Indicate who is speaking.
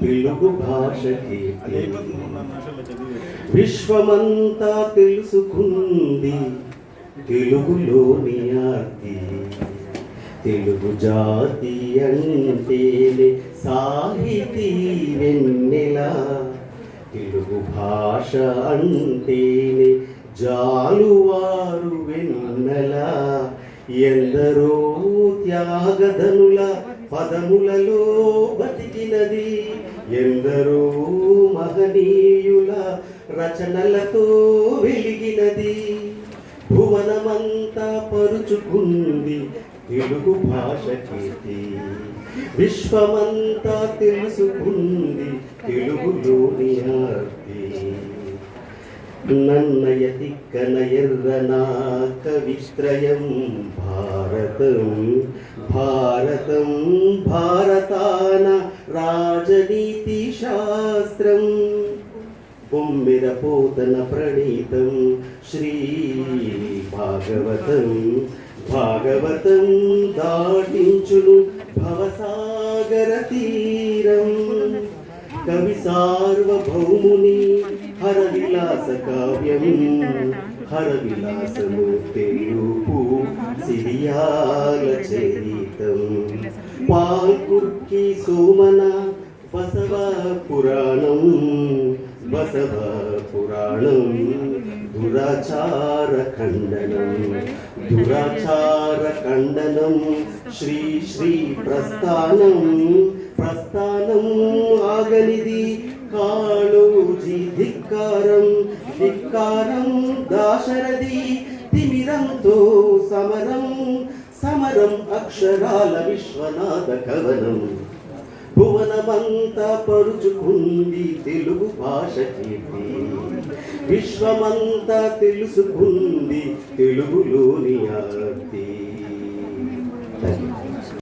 Speaker 1: తెలుగు భాషకి విశ్వమంతా తెలుసుకుంది తెలుగులోని ఆర్తి. తెలుగు జాతి అంటేనే సాహితీ వెన్నెల. తెలుగు భాష అంటేనే జాలువారు వెన్నెల. ఎందరో త్యాగధనుల పదములలో బతికినది ఎందరో మహనీయుల రచనలతో వెలిగినది. భువనమంతా పరుచుకుంది తెలుగు భాష కీర్తి. విశ్వమంతా తెలుసుకుంది తెలుగులోని ఆర్తి. నన్నయతి తిక్కన కవిత్రయం భారతం భారతం భారతాన రాజనీతి శాస్త్రం బొమ్మిర పోతన ప్రణీతం శ్రీ భాగవతం. భాగవతం దాటించును భవసాగర తీరం కవి సార్వభౌముని విలాస కావ్యం హర విలాసము తెలుపు సిరియాల చరితం. పాల్కుర్కి సోమన బసవ పురాణం బసవ పురాణం దురాచార ఖండనం దురాచార ఖండనం శ్రీ శ్రీ ప్రస్థానం ప్రస్థానం ఆగనిది దాశరథి తిమిరంతో సమరం సమరం అక్షరాల విశ్వనాథ కవనం. భువనమంతా పరుచుకుంది తెలుగు భాష కీర్తి. విశ్వమంతా తెలుసుకుంది తెలుగులోని ఆర్తి. Thank you.